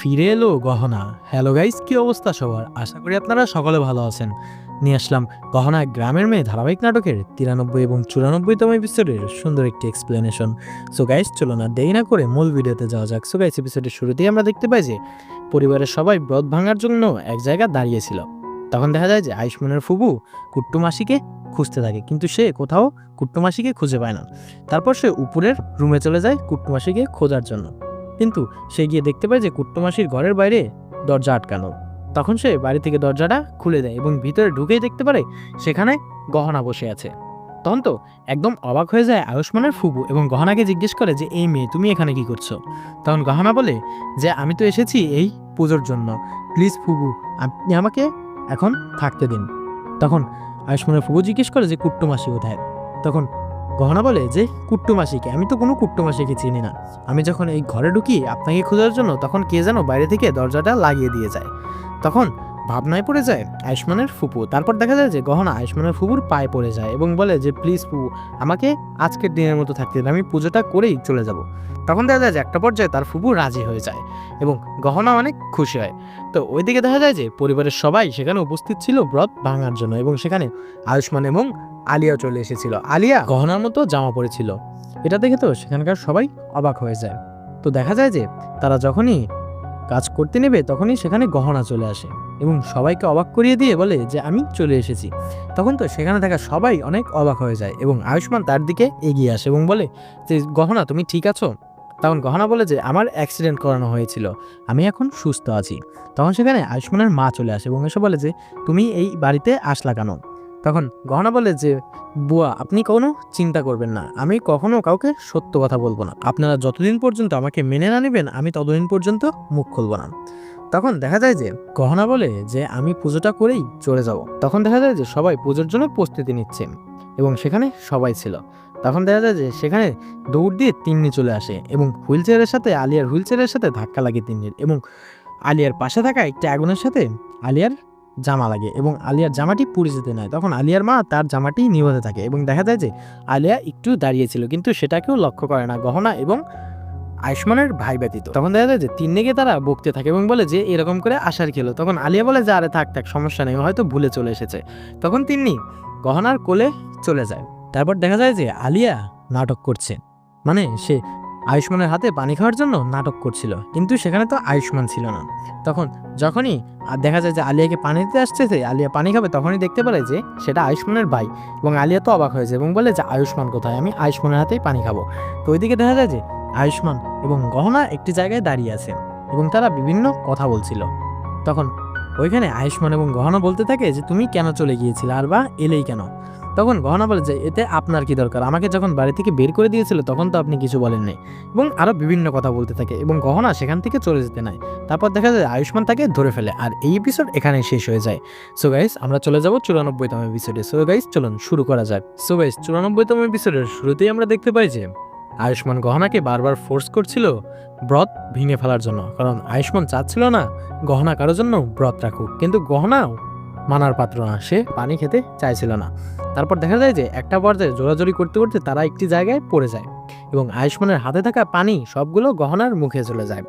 ফিরে এলো গহনা। হ্যালো গাইস, কি অবস্থা সবার? আশা করি আপনারা সকলে ভালো আছেন। নিয়ে আসলাম গহনা গ্রামের মেয়ে ধারাবাহিক নাটকের তিরানব্বই এবং চুরানব্বইতম এপিসোডের সুন্দর একটি এক্সপ্লেনেশন সো গাইস চলো না দেরি না করে মূল ভিডিওতে যাওয়া যাক। সো গাইস এপিসোডের শুরুতেই আমরা দেখতে পাই যে পরিবারের সবাই ব্রত ভাঙার জন্য এক জায়গায় দাঁড়িয়েছিল। তখন দেখা যায় যে আয়ুষ্মানের ফুবু কুট্টু মাসিকে খুঁজতে থাকে, কিন্তু সে কোথাও কুট্টু মাসিকে খুঁজে পায় না। তারপর সে উপরের রুমে চলে যায় কুট্টু মাসিকে খোঁজার জন্য। কিন্তু সে গিয়ে দেখতে পায় যে কুট্টুমাসির ঘরের বাইরে দরজা আটকানো। তখন সে বাড়ি থেকে দরজাটা খুলে দেয় এবং ভিতরে ঢুকেই দেখতে পারে সেখানে গহনা বসে আছে। তখন তো একদম অবাক হয়ে যায় আয়ুষ্মানের ফুবু এবং গহনাকে জিজ্ঞেস করে যে, এই মেয়ে, তুমি এখানে কি করছ? তখন গহনা বলে যে, আমি তো এসেছি এই পুজোর জন্য। প্লিজ ফুবু, আপনি আমাকে এখন থাকতে দিন। তখন আয়ুষ্মানের ফুবু জিজ্ঞেস করে যে, কুট্টুমাসি কোথায়? তখন গহনা বলে যে কুট্টুমাসিকে আমি তো কোনো কুট্টুমাসিকে চিনি না। আমি যখন এই ঘরে ঢুকি আপনাকে খোঁজার জন্য, তখন কে যেন বাইরে থেকে দরজাটা লাগিয়ে দিয়ে যায়। তখন ভাবনায় পড়ে যায়, আয়ুষ্মানের ফুপু। তারপর দেখা যায় যে গহনা আয়ুষ্মানের ফুপুর পায়ে পড়ে যায় এবং বলে যে, প্লিজ ফুপু, আমাকে আজকের দিনের মতো থাকতে আমি পুজোটা করেই চলে যাব। তখন দেখা যায় যে একটা পর্যায়ে তার ফুপু রাজি হয়ে যায় এবং গহনা অনেক খুশি হয়। তো ওইদিকে দেখা যায় যে পরিবারের সবাই সেখানে উপস্থিত ছিল ব্রত ভাঙার জন্য এবং সেখানে আয়ুষ্মান এবং আলিয়াও চলে এসেছিল। আলিয়া গহনার মতো জামা পরেছিল। এটা দেখে তো সেখানকার সবাই অবাক হয়ে যায়। তো দেখা যায় যে তারা যখনই কাজ করতে নেবে, তখনই সেখানে গহনা চলে আসে এবং সবাইকে অবাক করিয়ে দিয়ে বলে যে, আমি চলে এসেছি। তখন তো সেখানে থাকা সবাই অনেক অবাক হয়ে যায় এবং আয়ুষ্মান তার দিকে এগিয়ে আসে এবং বলে যে গহনা, তুমি ঠিক আছো? তখন গহনা বলে যে, আমার অ্যাক্সিডেন্ট করানো হয়েছিল, আমি এখন সুস্থ আছি। তখন সেখানে আয়ুষ্মানের মা চলে আসে এবং এসে বলে যে, তুমি এই বাড়িতে আসলা কেন? তখন গহনা বলে যে, বুয়া, আপনি কোনো চিন্তা করবেন না। আমি কখনো কাউকে সত্য কথা বলব না। আপনারা যতদিন পর্যন্ত আমাকে মেনে না নেবেন, আমি ততদিন পর্যন্ত মুখ খুলবো না। তখন দেখা যায় যে, গহনা বলে যে, আমি পুজোটা করেই চলে যাব। তখন দেখা যায় যে, সবাই পুজোর জন্য প্রস্তুতি নিচ্ছে এবং সেখানে সবাই ছিল। তখন দেখা যায় যে, সেখানে দৌড় দিয়ে তিন্নি চলে আসে এবং হুইল চেয়ারের সাথে আলিয়ার হুইল চেয়ারের সাথে ধাক্কা লাগে তিন্নির এবং আলিয়ার পাশে থাকা একটি আগুনের সাথে আলিয়ার জামা লাগে এবং আলিয়ার জামাটি পুড়ে যেতে নেয় তখন আলিয়ার মা তার জামাটি নিভাতে থাকে এবং দেখা যায় যে আলিয়া একটু দাঁড়িয়েছিল, কিন্তু সেটাকেও লক্ষ্য করে না। গহনা এবং আয়ুষ্মানের ভাই ব্যতীত। তখন দেখা যায় যে তিন্নিকে তারা বকতে থাকে এবং বলে যে, এরকম করে আশার খেলো। তখন আলিয়া বলে যে, আরে থাক থাক, সমস্যা নেই, হয়তো ভুলে চলে এসেছে। তখন তিন্নি গহনার কোলে চলে যায়। তারপর দেখা যায় যে আলিয়া নাটক করছে। মানে সে আয়ুষ্মানের হাতে পানি খাওয়ার জন্য নাটক করছিল, কিন্তু সেখানে তো আয়ুষ্মান ছিল না। তখন যখনই দেখা যায় যে আলিয়াকে পানি দিতে আসতেছে, আলিয়া পানি খাবে, তখনই দেখতে পারে যে সেটা আয়ুষ্মানের ভাই এবং আলিয়া তো অবাক হয়েছে এবং বলে যে, আয়ুষ্মান কোথায়? আমি আয়ুষ্মানের হাতেই পানি খাব। তো ওইদিকে দেখা যায় যে আয়ুষ্মান এবং গহনা একটি জায়গায় দাঁড়িয়ে আছে এবং তারা বিভিন্ন কথা বলছিল। তখন ওইখানে আয়ুষ্মান এবং গহনা বলতে থাকে যে তুমি কেন চলে গিয়েছিলে আর বা এলেই কেন। তখন গহনা বলে যে এতে আপনার কি দরকার? আমাকে যখন বাড়ি থেকে বের করে দিয়েছিল তখন তো আপনি কিছু বলেননি। এবং আরও বিভিন্ন কথা বলতে থাকে এবং গহনা সেখান থেকে চলে যেতে নাই। তারপর দেখা যায় আয়ুষ্মান তাকে ধরে ফেলে আর এই এপিসোড এখানেই শেষ হয়ে যায়। সো গাইস আমরা চলে যাব চুরানব্বইতম এপিসোডে সো গাইস চলুন, শুরু করা যাক। সো গাইস চুরানব্বইতম এপিসোডের শুরুতেই আমরা দেখতে পাই যে আয়ুষ্মান গহনাকে বারবার ফোর্স করছিল ব্রত ভেঙে ফেলার জন্য। কারণ আয়ুষ্মান চাচ্ছিল না গহনা কারোর জন্য ব্রত রাখুক। কিন্তু গহনাও মানার পাত্র না। সে পানি খেতে চাইছিল না। তারপর দেখা যায় যে একটা পর্যায়ে জোরাজোরি করতে করতে তারা একটি জায়গায় পড়ে যায় এবং আয়ুষ্মানের হাতে থাকা পানি সবগুলো গহনার মুখে চলে যায়।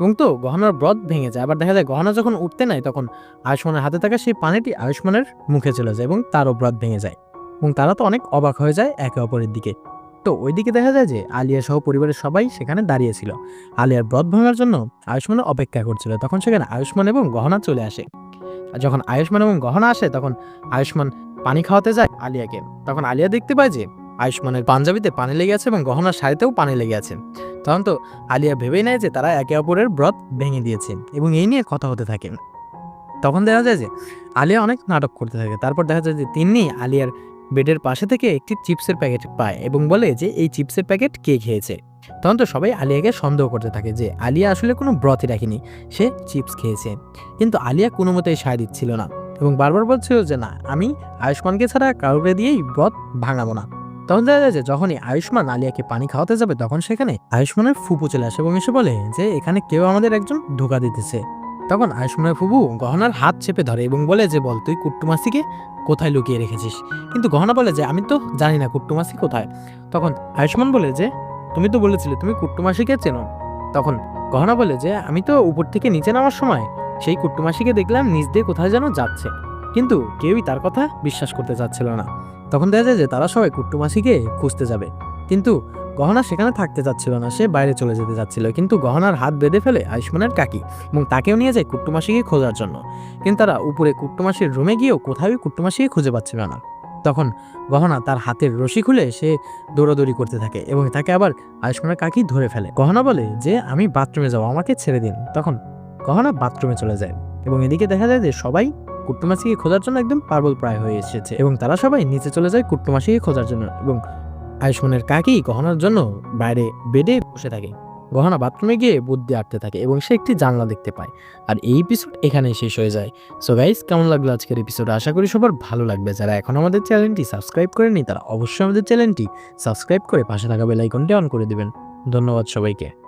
এবং তো গহনার ব্রত ভেঙে যায়। আবার দেখা যায় গহনা যখন উঠতে নাই তখন আয়ুষ্মানের হাতে থাকা সেই পানিটি আয়ুষ্মানের মুখে চলে যায় এবং তারও ব্রত ভেঙে যায়। এবং তারা তো অনেক অবাক হয়ে যায় একে অপরের দিকে। তো ওইদিকে দেখা যায় যে আলিয়া সহ পরিবারের সবাই সেখানে দাঁড়িয়েছিল। আলিয়ার ব্রত ভাঙার জন্য আয়ুষ্মান অপেক্ষা করছিল। তখন সেখানে আয়ুষ্মান এবং গহনা চলে আসে। যখন আয়ুষ্মান এবং গহনা আসে, তখন আয়ুষ্মান পানি খাওয়াতে যায় আলিয়াকে। তখন আলিয়া দেখতে পায় যে আয়ুষ্মানের পাঞ্জাবিতে পানি লেগে আছে এবং গহনার শাড়িতেও পানি লেগে আছে। তখন তো আলিয়া ভেবেই নেয় যে তারা একে অপরের ব্রত ভেঙে দিয়েছে এবং এই নিয়ে কথা হতে থাকে। তখন দেখা যায় যে আলিয়া অনেক নাটক করতে থাকে। তারপর দেখা যায় যে তিনি আলিয়ার বেডের পাশে থেকে একটি চিপসের প্যাকেট পায় এবং বলে যে, এই চিপসের প্যাকেট কে খেয়েছে? তখন তো সবাই আলিয়াকে সন্দেহ করতে থাকে যে, আলিয়া আসলে কোনো ব্রতই রাখেনি, সে চিপস খেয়েছে। কিন্তু আলিয়া কোনো মতেই সায় দিচ্ছিল না এবং বারবার বলছিল যে, না, আমি আয়ুষ্মানকে ছাড়া কাউকে দিয়েই ব্রত ভাঙাবো না। তখন দেখা যায় যে, যখনই আয়ুষ্মান আলিয়াকে পানি খাওয়াতে যাবে, তখন সেখানে আয়ুষ্মানের ফুপু চলে আসে এবং এসে বলে যে, এখানে কেউ আমাদের একজন ধোকা দিতেছে। তখন আয়ুষ্মানের ফুপু গহনার হাত চেপে ধরে এবং বলে যে, বল, তুই কুট্টুমাসিকে কোথায় লুকিয়ে রেখেছিস? কিন্তু গহনা বলে যে, আমি তো জানি না কুট্টুমাসি কোথায়। তখন আয়ুষ্মান বলে যে, তুমি তো বলেছিলে তুমি কুট্টুমাসিকে চেনো। তখন গহনা বলে যে, আমি তো উপর থেকে নিচে নামার সময় সেই কুট্টুমাসিকে দেখলাম নিচ দিয়ে কোথায় যেন যাচ্ছে, কিন্তু কেউই তার কথা বিশ্বাস করতে চাচ্ছিল না। তখন দেখা যায় যে, তারা সবাই কুট্টুমাসিকে খুঁজতে যাবে, কিন্তু গহনা সেখানে থাকতে চাচ্ছিল না, সে বাইরে চলে যেতে চাচ্ছিল। কিন্তু গহনার হাত বেঁধে ফেলে আয়ুষ্মানের কাকি এবং তাকেও নিয়ে যায় কুট্টুমাসিকে খোঁজার জন্য। কিন্তু তারা উপরে কুট্টুমাসির রুমে গিয়েও কোথাও কুট্টুমাসিকে খুঁজে পাচ্ছিল না। তখন গহনা তার হাতের রশি খুলে সে দৌড়াদৌড়ি করতে থাকে এবং তাকে আবার আয়ুষ্মানের কাকি ধরে ফেলে। গহনা বলে যে, আমি বাথরুমে যাব আমাকে ছেড়ে দিন। তখন গহনা বাথরুমে চলে যায় এবং এদিকে দেখা যায় যে, সবাই কুট্টুমাসিকে খোঁজার জন্য একদম পাগল প্রায় হয়ে এসেছে এবং তারা সবাই নিচে চলে যায় কুট্টুমাসিকে খোঁজার জন্য এবং আয়ুষ্মানের কাকি গহনার জন্য বাইরে বেডে বসে থাকে। গহনা বাথরুমে গিয়ে বুদ্ধি আটতে থাকে এবং সে একটি জানলা দেখতে পায়। আর এই এপিসোড এখানেই শেষ হয়ে যায়। সো গাইস কেমন লাগল আজকের এপিসোড আশা করি সবার ভালো লাগবে। যারা এখন আমাদের চ্যানেলটি সাবস্ক্রাইব করেনি তারা অবশ্যই আমাদের চ্যানেলটি সাবস্ক্রাইব করে পাশে থাকা বেলাইকনটি অন করে দেবেন। ধন্যবাদ সবাইকে।